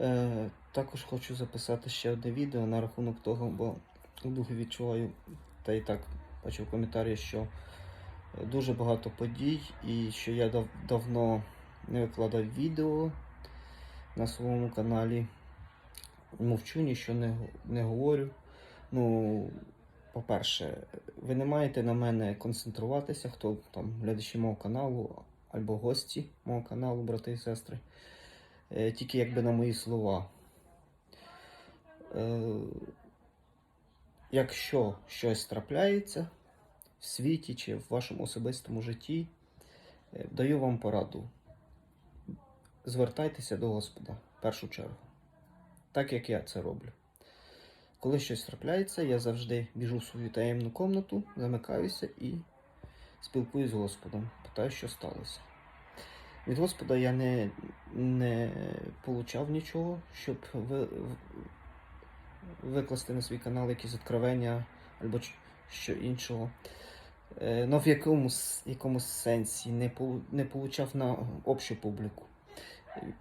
Е, також хочу записати ще одне відео на рахунок того, бо духу відчуваю, та і так бачу в коментарі, що дуже багато подій і що я дав, давно не викладав відео на своєму каналі. Мовчу, нічого не, не говорю. Ну, по-перше, ви не маєте на мене концентруватися, хто там глядачі мого каналу або гості мого каналу, брати і сестри. Е, тільки якби на мої слова. Е, якщо щось трапляється в світі чи в вашому особистому житті, е, даю вам пораду. Звертайтеся до Господа в першу чергу. Так як я це роблю. Коли щось трапляється, я завжди біжу в свою таємну комнату, замикаюся і спілкуюсь з Господом. Питаю, що сталося. Від Господа я не, не получав нічого, щоб ви, викласти на свій канал якісь откровення або що іншого. Ну, в якомусь, якомусь сенсі не, не получав на общу публіку.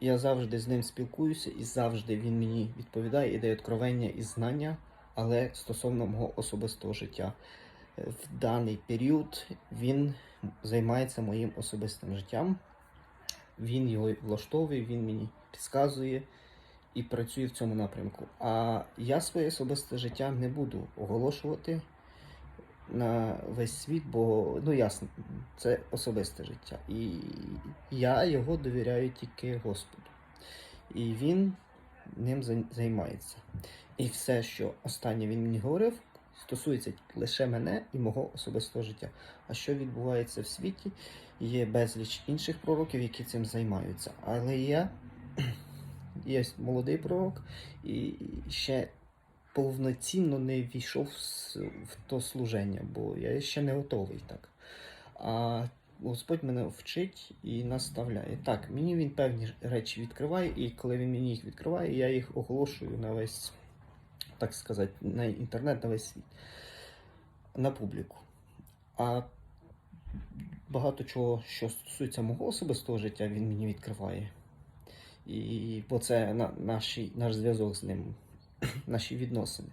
Я завжди з ним спілкуюся і завжди він мені відповідає і дає откровення і знання, але стосовно мого особистого життя. Е, В даний період він займається моїм особистим життям. Він його влаштовує, він мені підказує і працює в цьому напрямку. А я своє особисте життя не буду оголошувати на весь світ, бо ну ясно, це особисте життя. І я його довіряю тільки Господу. І він ним займається. І все, що останнє він мені говорив, стосується лише мене і мого особистого життя. А що відбувається в світі, є безліч інших пророків, які цим займаються. Але я є молодий пророк і ще повноцінно не війшов в то служення, бо я ще не готовий так. А Господь мене вчить і наставляє. Так, мені він певні речі відкриває, і коли він мені їх відкриває, я їх оголошую на весь, так сказати, на інтернет, на весь світ, на публіку. А багато чого, що стосується мого особистого життя, він мені відкриває. І бо це на, наші, наш зв'язок з ним, наші відносини.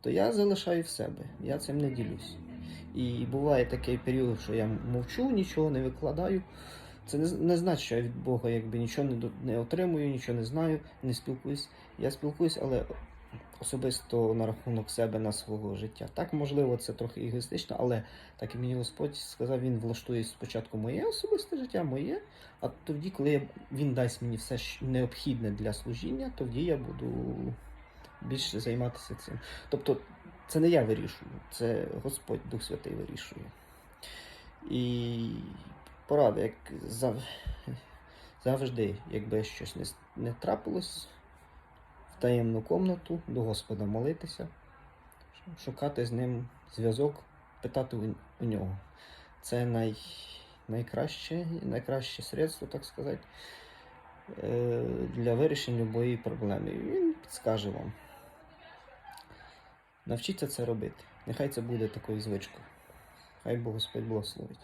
То я залишаю в себе, я цим не ділюсь. І буває такий період, що я мовчу, нічого не викладаю. Це не, не значить, що я від Бога якби нічого не, не отримую, нічого не знаю, не спілкуюсь. Я спілкуюсь, але особисто на рахунок себе на свого життя. Так, можливо, це трохи егоїстично, але так і мені Господь сказав, він влаштує спочатку моє особисте життя, моє, а тоді, коли він дасть мені все необхідне для служіння, тоді я буду більше займатися цим. Тобто, це не я вирішую, це Господь Дух Святий вирішує. І порада, як зав... завжди, якби щось не, трапилось, таємну комнату до Господа молитися, шукати з ним зв'язок, питати у, нього. Це най... найкраще, найкраще средство, так сказати, е, для вирішення будь-якої проблеми. Він підскаже вам. Навчіться це робити. Нехай це буде такою звичкою. Хай Бог Господь благословить.